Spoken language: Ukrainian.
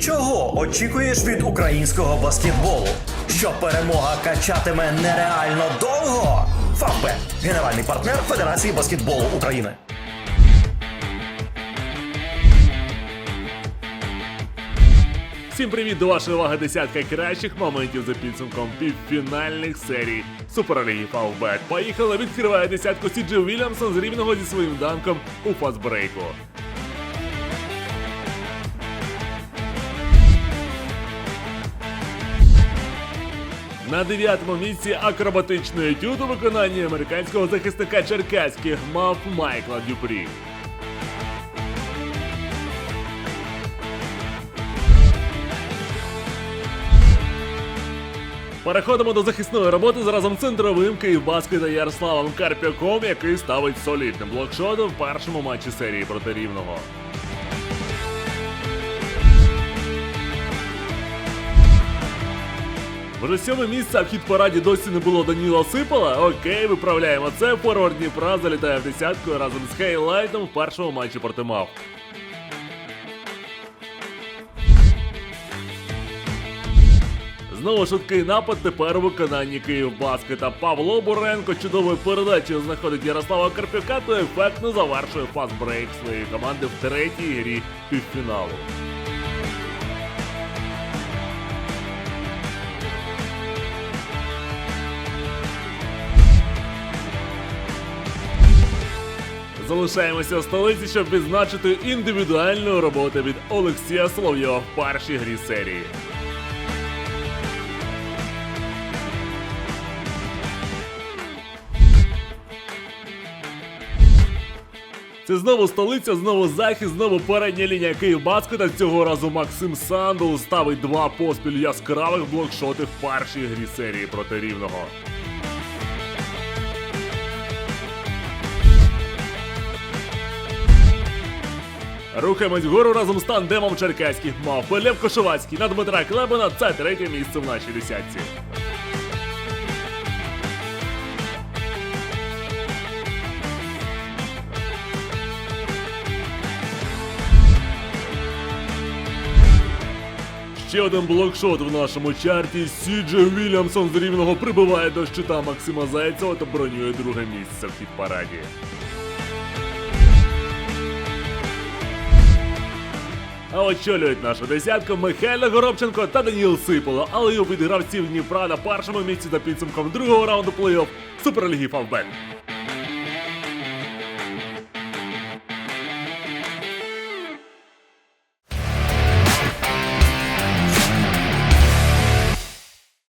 Чого очікуєш від українського баскетболу? Що перемога качатиме нереально довго? Фавбет – генеральний партнер Федерації баскетболу України. Всім привіт до вашої уваги десятка кращих моментів за підсумком півфінальних серій Суперліги Фавбет. Поїхали, відкриває десятку Сіджи Вільямсон з рівного зі своїм данком у фастбрейку. На дев'ятому місці акробатичний етюд у виконанні американського захисника черкаських мав Майкла Дюпрі. Переходимо до захисної роботи з разом центровим Київбаски та Ярославом Карп'яком, який ставить солідним блокшотом в першому матчі серії проти рівного. Вже сьоме місце а в хіт параді досі не було Даніла Сипала. Окей, виправляємо це. Форвард Дніпра залітає в десятку разом з Хейлайтом в першому матчі проти Мав. Знову швидкий напад тепер у виконанні Київбаскета. Павло Буренко чудовою передачею знаходить Ярослава Карпюка та ефектно завершує фастбрейк своєї команди в третій грі півфіналу. Залишаємося в столиці, щоб відзначити індивідуальну роботу від Олексія Соловйова в першій грі серії. Це знову столиця, знову захист, знову передня лінія Київбаскета. Цього разу Максим Сандул ставить два поспіль яскравих блокшоти в першій грі серії проти рівного. Рухаємось вгору разом з тандемом черкаських мав. Лев Кошовацький на Дмитра Клебена. Це третє місце в нашій десятці. Ще один блокшот в нашому чарті. Сіджи Вільямсон з рівного прибиває до щита Максима Зайцева та бронює друге місце в хіт-параді. А очолюють нашу десятку Михайло Горобченко та Даніл Сиполо, але й обід гравців Дніпра на першому місці за підсумком другого раунду плей-офф Суперліги Фавбет.